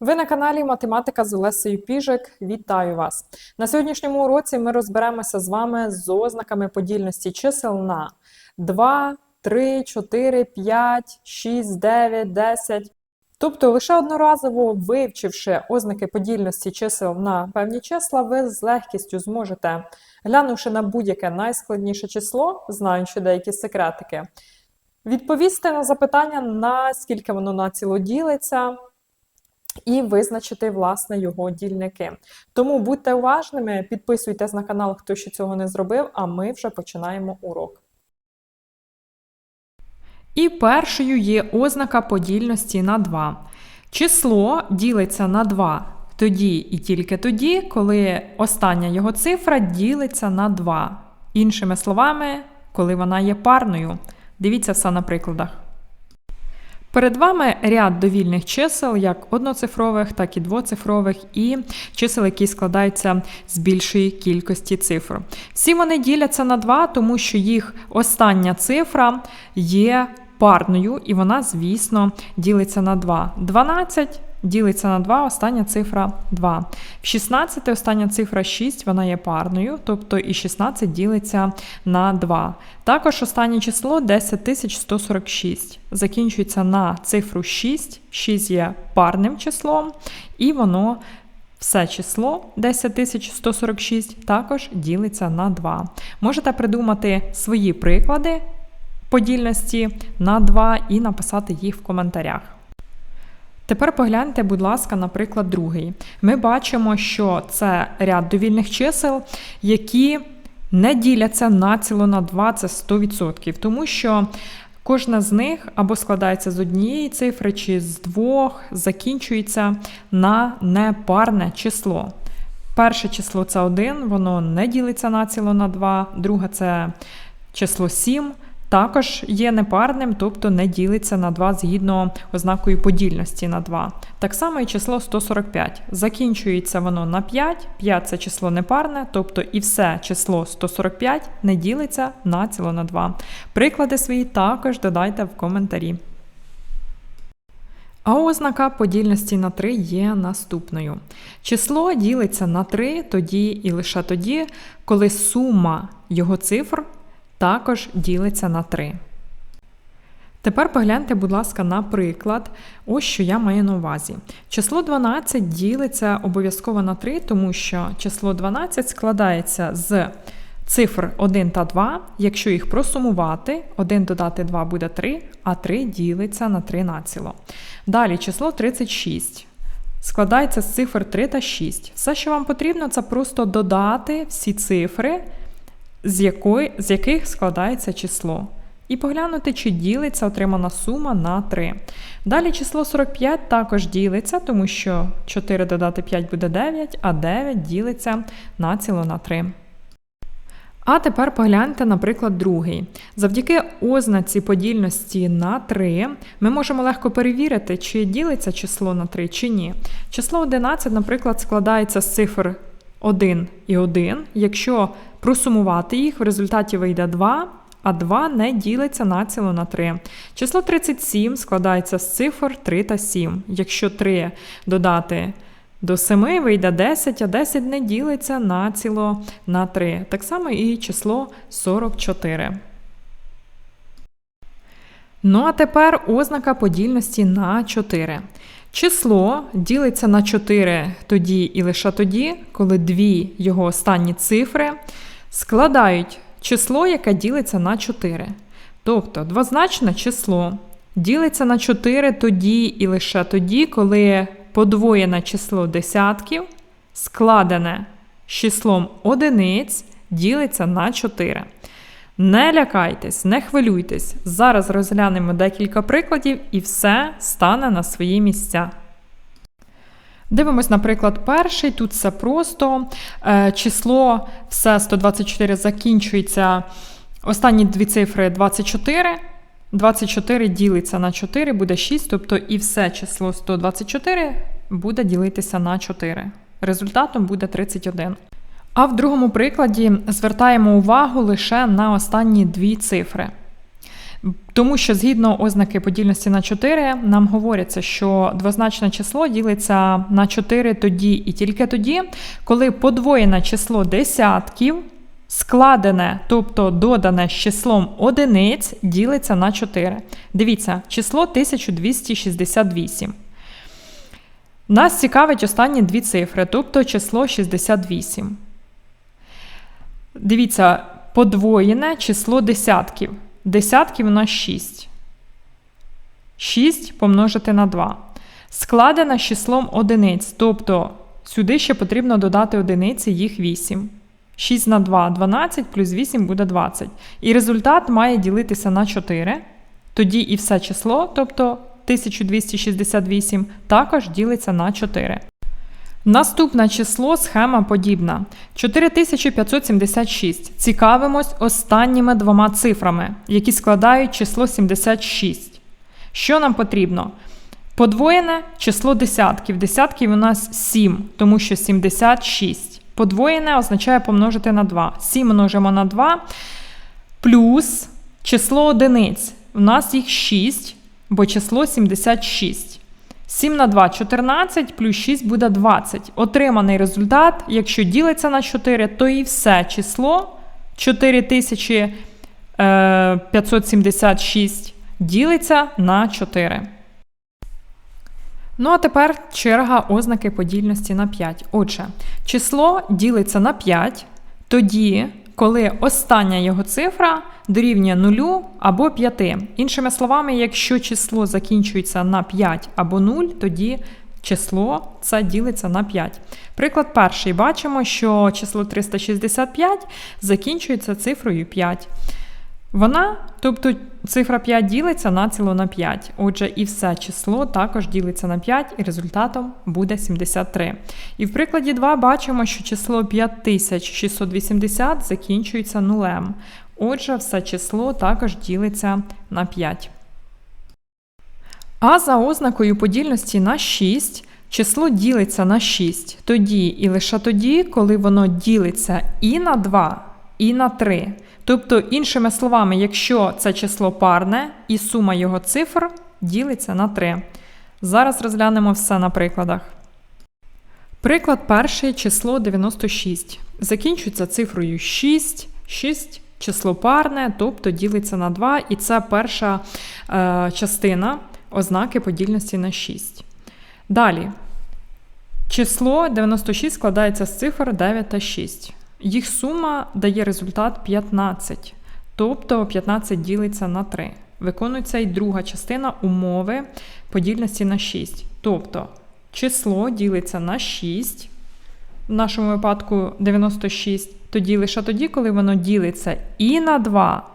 Ви на каналі Математика з Олесею Піжик. Вітаю вас! На сьогоднішньому уроці ми розберемося з вами з ознаками подільності чисел на 2, 3, 4, 5, 6, 9, 10. Тобто, лише одноразово вивчивши ознаки подільності чисел на певні числа, ви з легкістю зможете, глянувши на будь-яке найскладніше число, знаючи деякі секретики, відповісти на запитання, наскільки воно націло ділиться, і визначити, власне, його дільники. Тому будьте уважними, підписуйтесь на канал, хто ще цього не зробив, а ми вже починаємо урок. І першою є ознака подільності на 2. Число ділиться на 2 тоді і тільки тоді, коли остання його цифра ділиться на 2. Іншими словами, коли вона є парною. Дивіться все на прикладах. Перед вами ряд довільних чисел, як одноцифрових, так і двоцифрових, і чисел, які складаються з більшої кількості цифр. Всі вони діляться на 2, тому що їх остання цифра є парною, і вона, звісно, ділиться на 2. 12 ділиться на 2, остання цифра 2. В 16 остання цифра 6, вона є парною, тобто і 16 ділиться на 2. Також останнє число 10146. Закінчується на цифру 6. 6 є парним числом, і воно. Все число 10146 також ділиться на 2. Можете придумати свої приклади подільності на 2 і написати їх в коментарях. Тепер погляньте, будь ласка, наприклад, другий. Ми бачимо, що це ряд довільних чисел, які не діляться націло на 2, це 100%, тому що кожна з них або складається з однієї цифри, чи з двох, закінчується на непарне число. Перше число це 1, воно не ділиться націло на 2, друге це число 7. Також є непарним, тобто не ділиться на 2 згідно ознакою подільності на 2. Так само і число 145. Закінчується воно на 5, 5 це число непарне, тобто і все число 145 не ділиться націло на 2. Приклади свої також додайте в коментарі. А ознака подільності на 3 є наступною. Число ділиться на 3 тоді і лише тоді, коли сума його цифр також ділиться на 3. Тепер погляньте, будь ласка, на приклад, ось що я маю на увазі. Число 12 ділиться обов'язково на 3, тому що число 12 складається з цифр 1 та 2. Якщо їх просумувати, 1 додати 2 буде 3, а 3 ділиться на 3 націло. Далі число 36. Складається з цифр 3 та 6. Все, що вам потрібно, це просто додати всі цифри з, якої, з яких складається число. І поглянути, чи ділиться отримана сума на 3. Далі число 45 також ділиться, тому що 4 додати 5 буде 9, а 9 ділиться націло на 3. А тепер погляньте, наприклад, другий. Завдяки ознаці подільності на 3 ми можемо легко перевірити, чи ділиться число на 3 чи ні. Число 11, наприклад, складається з цифр 1 і 1. Якщо просумувати їх, в результаті вийде 2, а 2 не ділиться націло на 3. Число 37 складається з цифр 3 та 7. Якщо 3 додати до 7, вийде 10, а 10 не ділиться націло на 3. Так само і число 44. Ну а тепер ознака подільності на 4. Число ділиться на 4 тоді і лише тоді, коли дві його останні цифри складають число, яке ділиться на 4. Тобто двозначне число ділиться на 4 тоді і лише тоді, коли подвоєне число десятків, складене з числом одиниць, ділиться на 4. Не лякайтесь, не хвилюйтесь. Зараз розглянемо декілька прикладів і все стане на свої місця. Дивимось, наприклад, перший. Тут все просто. Е, число все 124 закінчується. Останні дві цифри 24. 24 ділиться на 4, буде 6, тобто і все число 124 буде ділитися на 4. Результатом буде 31. А в другому прикладі звертаємо увагу лише на останні дві цифри. Тому що згідно ознаки подільності на 4, нам говориться, що двозначне число ділиться на 4 тоді і тільки тоді, коли подвоєне число десятків складене, тобто додане з числом одиниць, ділиться на 4. Дивіться, число 1268. Нас цікавить останні дві цифри, тобто число 68. Дивіться, подвоєне число десятків. Десятків у нас 6. 6 помножити на 2. Складена з числом одиниць, тобто сюди ще потрібно додати одиниці, їх 8. 6 на 2 12 плюс 8 буде 20. І результат має ділитися на 4. Тоді і все число, тобто 1268, також ділиться на 4. Наступне число схема подібна. 4576. Цікавимось останніми двома цифрами, які складають число 76. Що нам потрібно? Подвоєне число десятків. Десятків у нас 7, тому що 76. Подвоєне означає помножити на 2. 7 множимо на 2 плюс число одиниць. У нас їх 6, бо число 76. 7 на 2 14 плюс 6 буде 20. Отриманий результат, якщо ділиться на 4, то і все число 4576 ділиться на 4. Ну а тепер черга ознаки подільності на 5. Отже, число ділиться на 5 тоді, коли остання його цифра дорівнює 0 або 5. Іншими словами, якщо число закінчується на 5 або 0, тоді число це ділиться на 5. Приклад перший. Бачимо, що число 365 закінчується цифрою 5. Вона, тобто цифра 5 ділиться націло на 5. Отже, і все число також ділиться на 5, і результатом буде 73. І в прикладі 2 бачимо, що число 5680 закінчується нулем. Отже, все число також ділиться на 5. А за ознакою подільності на 6 число ділиться на 6 тоді і лише тоді, коли воно ділиться і на 2, і на 3. Тобто, іншими словами, якщо це число парне і сума його цифр ділиться на 3. Зараз розглянемо все на прикладах. Приклад перший число 96. Закінчується цифрою 6, 6 число парне, тобто ділиться на 2, і це перша е, частина ознаки подільності на 6. Далі. Число 96 складається з цифр 9 та 6. Їх сума дає результат 15, тобто 15 ділиться на 3. Виконується і друга частина умови подільності на 6. Тобто число ділиться на 6, в нашому випадку 96, тоді лише тоді, коли воно ділиться і на 2,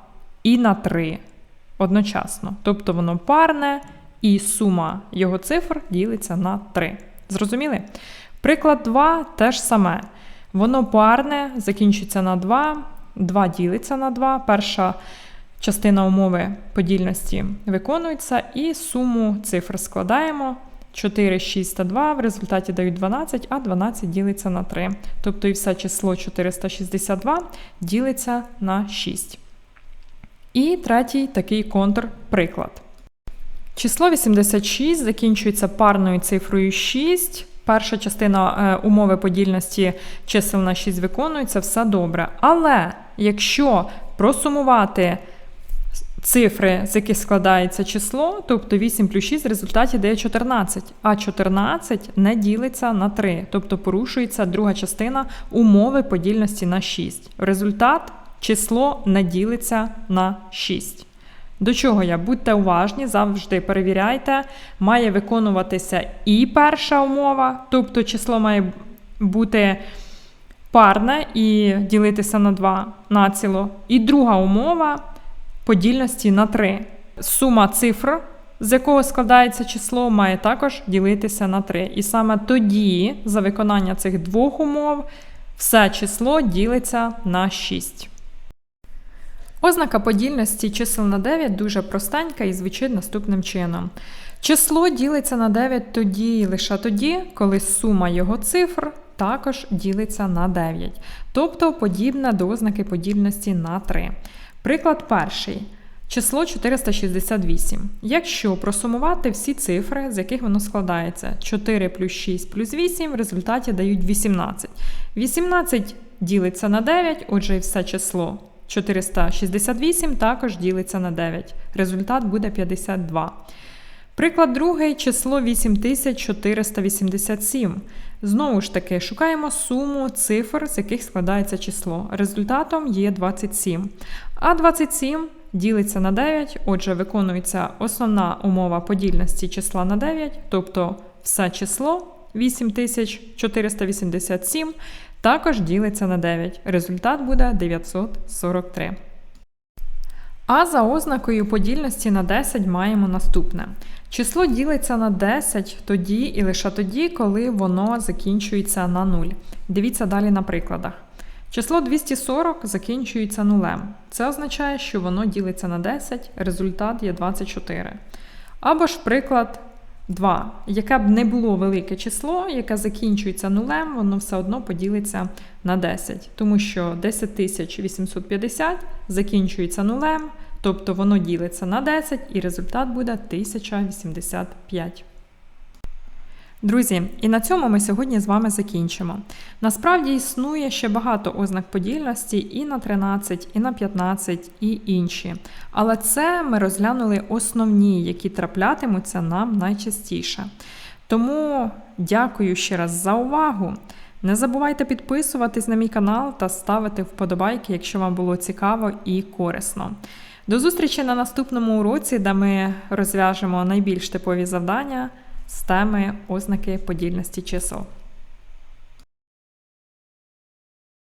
і на 3 одночасно. Тобто воно парне, і сума його цифр ділиться на 3. Зрозуміли? Приклад 2 теж саме. Воно парне, закінчується на 2, 2 ділиться на 2. Перша частина умови подільності виконується, і суму цифр складаємо. 4, 6 та 2 в результаті дають 12, а 12 ділиться на 3. Тобто і все число 462 ділиться на 6. І третій такий контрприклад. Число 86 закінчується парною цифрою 6. Перша частина е, умови подільності чисел на 6 виконується, все добре. Але якщо просумувати цифри, з яких складається число, тобто 8 плюс 6 в результаті дає 14, а 14 не ділиться на 3, тобто порушується друга частина умови подільності на 6. Результат число не ділиться на 6. До чого я? Будьте уважні, завжди перевіряйте, має виконуватися і перша умова, тобто число має бути парне і ділитися на 2 націло. І друга умова подільності на 3. Сума цифр, з якого складається число, має також ділитися на 3. І саме тоді, за виконання цих двох умов, все число ділиться на 6. Ознака подільності чисел на 9 дуже простенька і звучить наступним чином. Число ділиться на 9 тоді і лише тоді, коли сума його цифр також ділиться на 9, тобто подібна до ознаки подільності на 3. Приклад перший. Число 468. Якщо просумувати всі цифри, з яких воно складається, 4 плюс 6 плюс 8, в результаті дають 18. 18 ділиться на 9, отже, і все число 468 також ділиться на 9. Результат буде 52. Приклад другий число 8487. Знову ж таки, шукаємо суму цифр, з яких складається число. Результатом є 27. А 27 ділиться на 9, отже, виконується основна умова подільності числа на 9, тобто все число 8487 також ділиться на 9. Результат буде 943. А за ознакою подільності на 10 маємо наступне. Число ділиться на 10 тоді і лише тоді, коли воно закінчується на 0. Дивіться далі на прикладах. Число 240 закінчується нулем. Це означає, що воно ділиться на 10, результат є 24. Або ж приклад 2. Яке б не було велике число, яке закінчується нулем, воно все одно поділиться на 10. Тому що 10850 закінчується нулем, тобто воно ділиться на 10 і результат буде 1085. Друзі, і на цьому ми сьогодні з вами закінчимо. Насправді існує ще багато ознак подільності і на 13, і на 15, і інші. Але це ми розглянули основні, які траплятимуться нам найчастіше. Тому дякую ще раз за увагу. Не забувайте підписуватись на мій канал та ставити вподобайки, якщо вам було цікаво і корисно. До зустрічі на наступному уроці, де ми розв'яжемо найбільш типові завдання з теми ознаки подільності чисел.